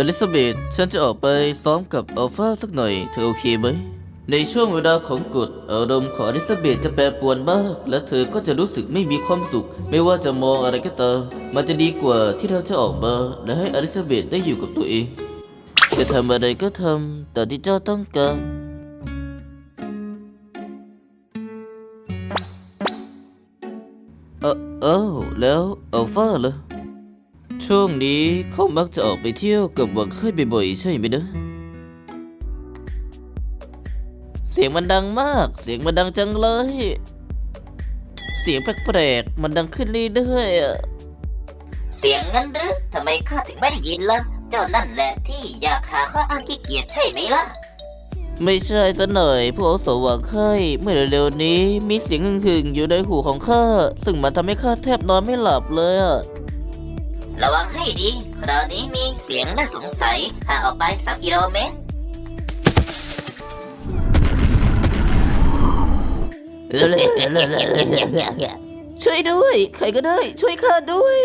อลิซาเบธฉันจะออกไปซ้อมกับอัลฟาสักหน่อย เธอโอเคไหม ในช่วงเวลาของกฎอารมณ์ของอลิซาเบธจะแปรปรวนมาก และเธอก็จะรู้สึกไม่มีความสุข ไม่ว่าจะมองอะไรก็ตาม มันจะดีกว่าที่เราจะออกมาและให้อลิซาเบธได้อยู่กับตัวเองจะทำอะไรก็ทำตามที่เจ้าต้องการเออเอ้าแล้วอัลฟาล่ะ ช่วงนี้เขามักจะออกไปเที่ยวกับหวังค่ายบ่อยๆใช่ไหมนะ เสียงมันดังมาก เสียงมันดังจังเลย เสียงแปลกๆ มันดังขึ้นเรื่อยๆอะเสียงงั้นหรือทำไมข้าถึงไม่ได้ยินล่ะ เจ้านั่นแหละที่อยากหาข้ออ้างขี้เกียจใช่ไหมล่ะ ไม่ใช่ซะหน่อยผู้อาวุโสหวังค่ายเมื่อเร็วๆนี้มีเสียงหึ่งๆอยู่ในหูของข้า ซึ่งมันทำให้ข้าแทบนอนไม่หลับเลยอะ ระวังให้ดี คราวนี้มีเสียงน่าสงสัยห่างออกไปสามกิโลเมตร ช่วยด้วย ใครก็ได้ ช่วยข้าด้วย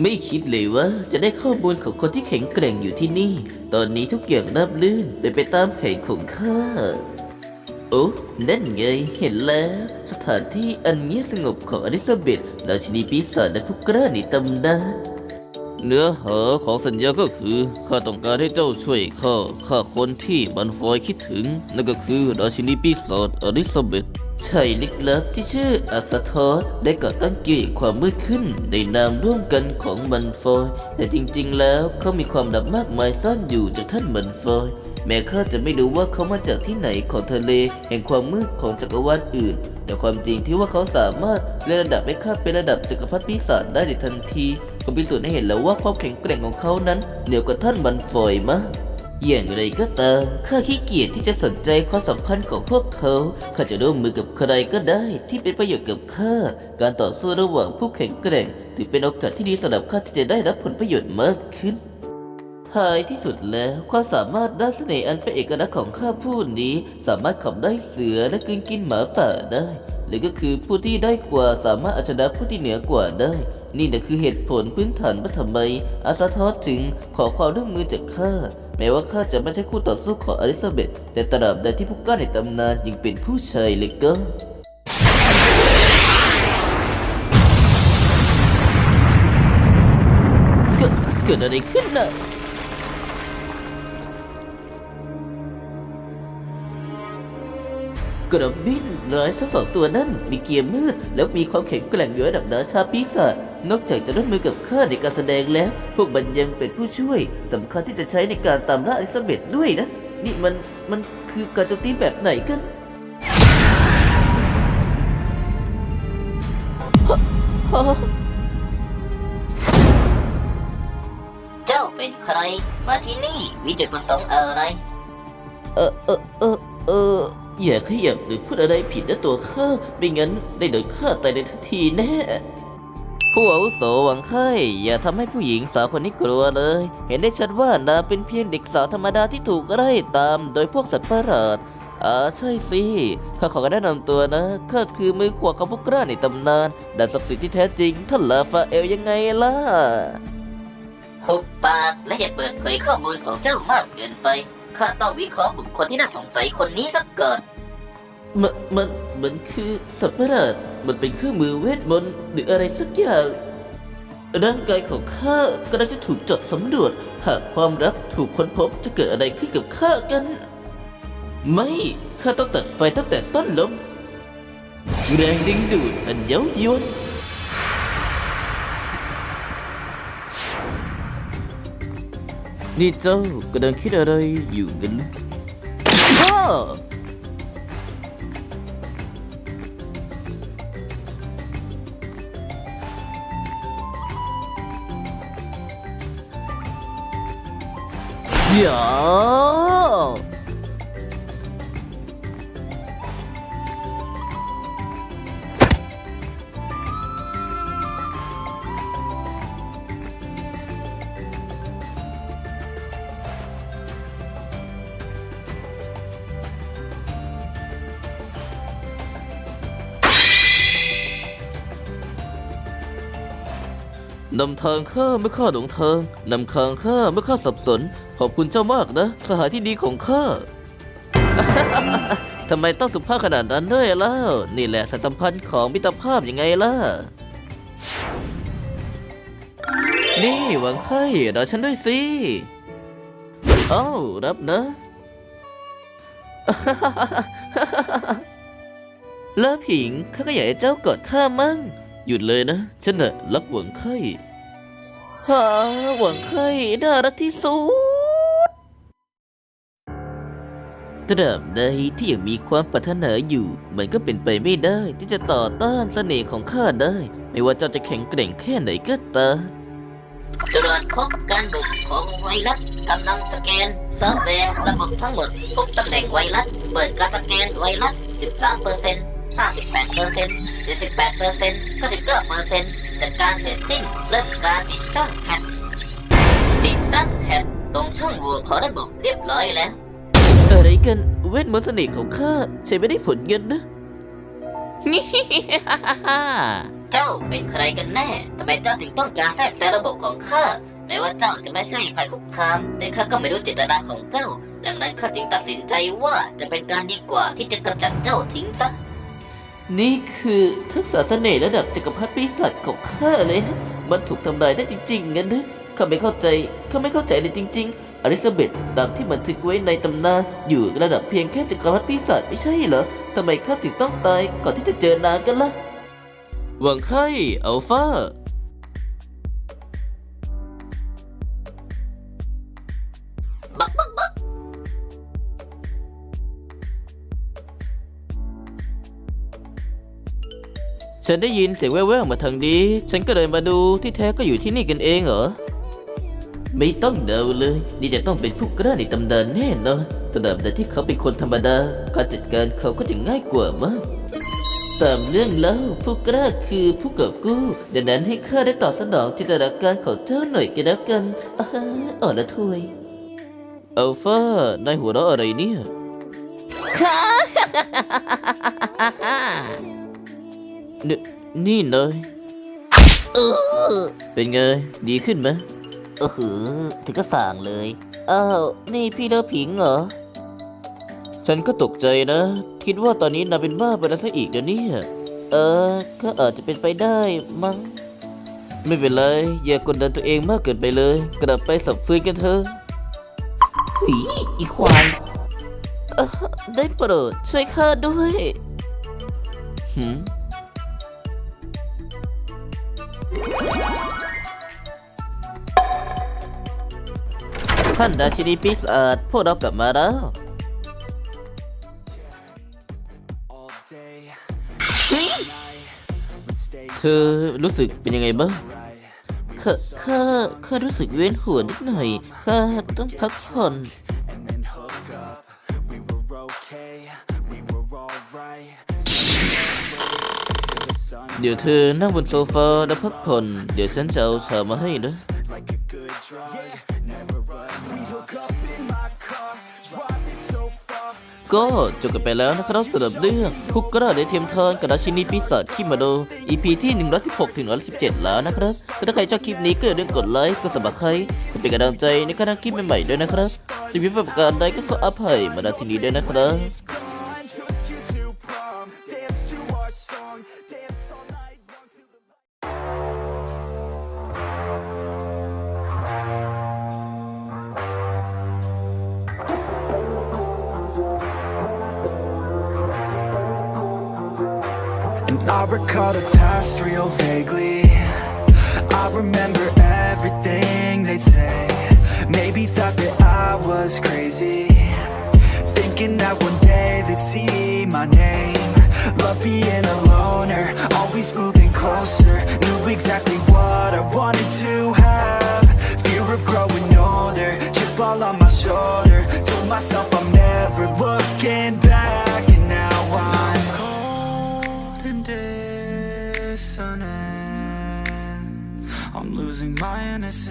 ไม่คิดเลยว่าจะได้ข้อมูลของคนที่แข็งแกร่งอยู่ที่นี่ ตอนนี้ทุกอย่างราบลื่นเป็นไปตามแผนของข้าโอ้นั่นไงเห็นแล้ว สถานที่อันเงียบสงบของอลิซาเบธราชินีปีศาจและผู้กล้าในตำนานเนื้อหาของสัญญาก็คือ ข้าต้องการให้เจ้าช่วยข้าฆ่าคนที่มันฟอยคิดถึง นั่นก็คือราชินีปีศาจอลิซาเบธชายลึกลับที่ชื่ออัสทอสได้ก่อตั้งเกี่ยวกับความมืดขึ้นในนามร่วมกันของมันฟอย แต่จริงๆแล้วเขามีความลับมากมายซ่อนอยู่จากท่านมันฟอย แม้ข้าจะไม่รู้ว่าเขามาจากที่ไหนของทะเล แห่งความมืดของจักรวาลอื่น แต่ความจริงที่ว่าเขาสามารถเลื่อนระดับให้ข้าเป็นระดับจักรพรรดิปีศาจได้ในทันที ก็พิสูจน์ให้เห็นแล้วว่าความแข็งแกร่งของเขานั้นเหนือกว่าท่านมันฟอยมากอย่างไรก็ตามข้าขี้เกียจที่จะสนใจความสัมพันธ์ของพวกเขาข้าจะร่วมมือกับใครก็ได้ที่เป็นประโยชน์กับข้าการต่อสู้ระหว่างผู้แข็งแกร่ง ถือเป็นโอกาสที่ดีสำหรับข้าที่จะได้รับผลประโยชน์มากขึ้น ท้ายที่สุดแล้ว ความสามารถด้านเสน่ห์อันเป็นเอกลักษณ์ของข้าผู้นี้ สามารถขับได้เสือและกลืนกินหมาป่าได้หรือก็คือผู้ที่ได้กว่าสามารถเอาชนะผู้ที่เหนือกว่าได้ นี่นะคือเหตุผลพื้นฐานว่าทำไมอาซาทอสถึงขอความร่วมมือจากข้าแม้ว่าข้าจะไม่ใช่คู่ต่อสู้ของอลิซาเบธแต่ตราบใดที่ผู้กล้าในตำนานยังเป็นผู้ชายเลยก็เกิดเกิดอะไรขึ้นน่ะ กระบินร้ายทั้งสองตัวนั้นมีเกียร์มืด แล้วมีความแข็งแกร่งอยู่ระดับดาชาปีศาจนอกจากจะร่วมมือกับข้าในการแสดงแล้ว พวกมันยังเป็นผู้ช่วยสำคัญที่จะใช้ในการตามล่าอลิซาเบธด้วยนะ นี่มันมันคือการโจมตีแบบไหนกันฮะฮะเจ้าเป็นใคร มาที่นี่มีจุดประสงค์อะไร เออเออเออเออ อย่าขยับหรือพูดอะไรผิดนะตัวข้าไม่งั้นได้โดนฆ่าตายในทันทีแน่ผู้อาวุโสหวังไข่อย่าทำให้ผู้หญิงสาวคนนี้กลัวเลย เห็นได้ชัดว่านางเป็นเพียงเด็กสาวธรรมดาที่ถูกไล่ตามโดยพวกสัตว์ประหลาดอ่าใช่สิข้าขอแนะนำตัวนะข้าคือมือขวาของผู้กล้าในตำนานดันศักดิ์สิทธิ์ที่แท้จริงท่านลาฟาเอลยังไงล่ะหุบปากและอย่าเปิดเผยข้อมูลของเจ้ามากเกินไป ข้าต้องวิเคราะห์บุคคลที่น่าสงสัยคนนี้สักก่อนมันมันมันคือสัตว์ประหลาดมันเป็นเครื่องมือเวทมนต์หรืออะไรสักอย่างร่างกายของข้ากำลังจะถูกเจาะสำรวจ หากความรักถูกค้นพบจะเกิดอะไรขึ้นกับข้ากัน ไม่ข้าต้องตัดไฟตั้งแต่ต้นลมแรงดึงดูดอันเย้ายวน นี่เจ้ากำลังคิดอะไรอยู่กันนะอ้อเดี๋ยว นำทางข้าเมื่อข้าหลงทางนำทางข้าเมื่อข้าสับสน ขอบคุณเจ้ามากนะสหายที่ดีของข้า ทำไมต้องสุภาพขนาดนั้นด้วยเล่านี่แหละสายสัมพันธ์ของมิตรภาพยังไงล่ะ นี่หวังไข่รอฉันด้วยสิเอ้ารับนะ เลิฟผิงข้าก็อยากให้เจ้ากอดข้ามั่ง หยุดเลยนะ ฉันน่ะรักหวังไข่ฮาหวังไข่น่ารักที่สุดตราบใดที่ยังมีความปรารถนาอยู่ มันก็เป็นไปไม่ได้ที่จะต่อต้านเสน่ห์ของข้าได้ ไม่ว่าเจ้าจะแข็งแกร่งแค่ไหนก็ตามตรวจพบการบุกของไวรัสกำลังสแกนซอฟต์แวร์ระบบทั้งหมดพบตำแหน่งไวรัส เปิดการสแกนไวรัส 13เปอร์เซ็นต์ 58เปอร์เซ็นต์78เปอร์เซ็นต์99เปอร์เซ็นต์จัดการเสร็จสิ้นเริ่มการติดตั้งแฮชติดตั้งแฮชตรงช่องโหว่ของระบบเรียบร้อยแล้ว อะไรกันเวทมนต์เสน่ห์ของข้าใช้ไม่ได้ผลเงินนะ เจ้าเป็นใครกันแน่ทำไมเจ้าถึงต้องการแทรกแซงระบบของข้าแม้ว่าเจ้าจะไม่ใช่ภัยคุกคาม แต่ข้าก็ไม่รู้เจตนาของเจ้า ดังนั้นข้าจึงตัดสินใจว่าจะเป็นการดีกว่าที่จะกำจัดเจ้าทิ้งซะ นี่คือทักษะเสน่ห์ระดับจักรพรรดิปีศาจของข้าเลยนะมันถูกทำลายได้จริงๆงั้นนะข้าไม่เข้าใจข้าไม่เข้าใจเลยจริง ๆอลิซาเบธตามที่บันทึกไว้ในตำนานอยู่ระดับเพียงแค่จักรพรรดิปีศาจไม่ใช่เหรอทำไมข้าถึงต้องตายก่อนที่จะเจอนางกันล่ะหวังไข่อัลฟาบักบัก ฉันได้ยินเสียงแว่วๆมาทางนี้ ฉันก็เลยมาดูที่แท้ก็อยู่ที่นี่กันเองเหรอ ไม่ต้องเดาเลย นี่จะต้องเป็นผู้กล้าในตำนานแน่นอนตราบใดที่เขาเป็นคนธรรมดา การจัดการเขาก็จะง่ายกว่ามาก ตามเรื่องเล่าผู้กล้าคือผู้กอบกู้ ดังนั้นให้ข้าได้ตอบสนองจินตนาการของเจ้าหน่อยก็แล้วกันอ่าอ่อนละทวยอัลฟานายหัวเราะอะไรเนี่ย นี่นี่เนยเออเป็นไง ดีขึ้นไหมเออหือถึงก็สั่งเลย อ้าว นี่พี่เลิฟผิงเหรอ ฉันก็ตกใจนะ คิดว่าตอนนี้นายเป็นบ้าไปแล้วซะอีกเดี๋ยวนี้เออ ก็อาจจะเป็นไปได้มั้ง ไม่เป็นไร อย่ากดดันตัวเองมากเกินไปเลย กลับไปสับฟืนกันเถอะผีอีควายเอ่อได้โปรดช่วยข้าด้วยหืม ท่านราชินีปีศาจพวกเรากลับมาแล้วเธอรู้สึกเป็นยังไงบ้าง Right. ข้าข้าข้ารู้สึกเวียนหัวนิดหน่อยข้าต้องพักผ่อนเดี๋ยวเธอนั่งบนโซฟาแล้วพักผ่อน เดี๋ยวฉันจะเอาชามาให้นะ ก็จบกันไปแล้วนะครับสำหรับเรื่องคุกกระได้เทียมทานกับราชินีปีศาจคิมาโด EP ที่ 116 ถึง 117 แล้วนะครับถ้าใครชอบคลิปนี้ก็อย่าลืมกดไลค์กดสมัครใครเพื่อเป็นกำลังใจในการทำคลิปใหม่ๆด้วยนะครับจะมีประการใดก็ขออภัยมาณที่นี้ด้วยนะครับ I recall the past real vaguely. I remember everything they'd say. Maybe thought that I was crazy. Thinking that one day they'd see my name. Love being a loner, always moving closer. Knew exactly what I wanted to have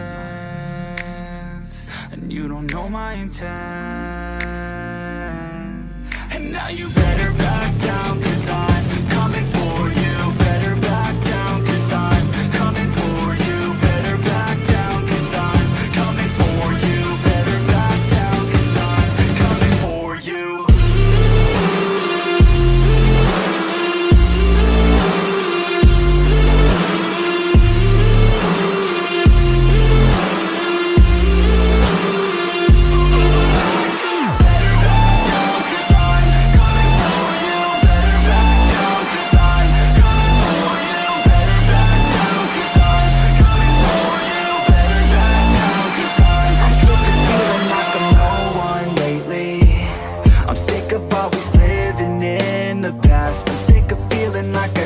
innocence And you don't know my intent. And now you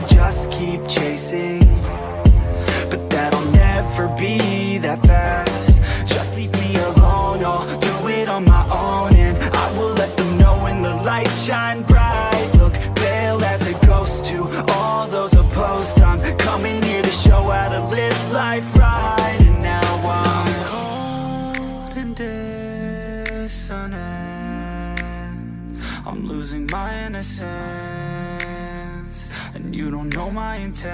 just keep chasing. But that'll never be that fast. Just leave me alone, I'll do it on my own. And I will let them know when the lights shine bright. Look pale as a ghost to all those opposed. I'm coming here to show how to live life right. And now I'm cold and dissonant. I'm losing my innocence you don't know my intent.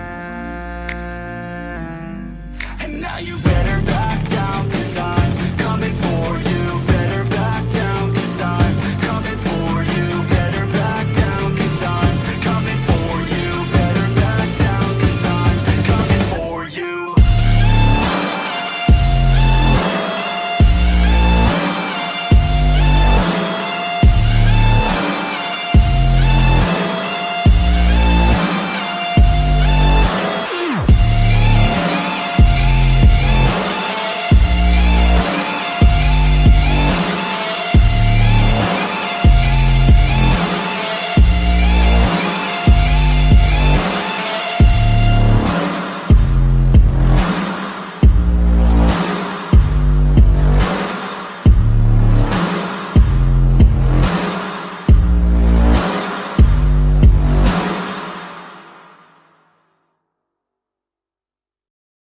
And now you better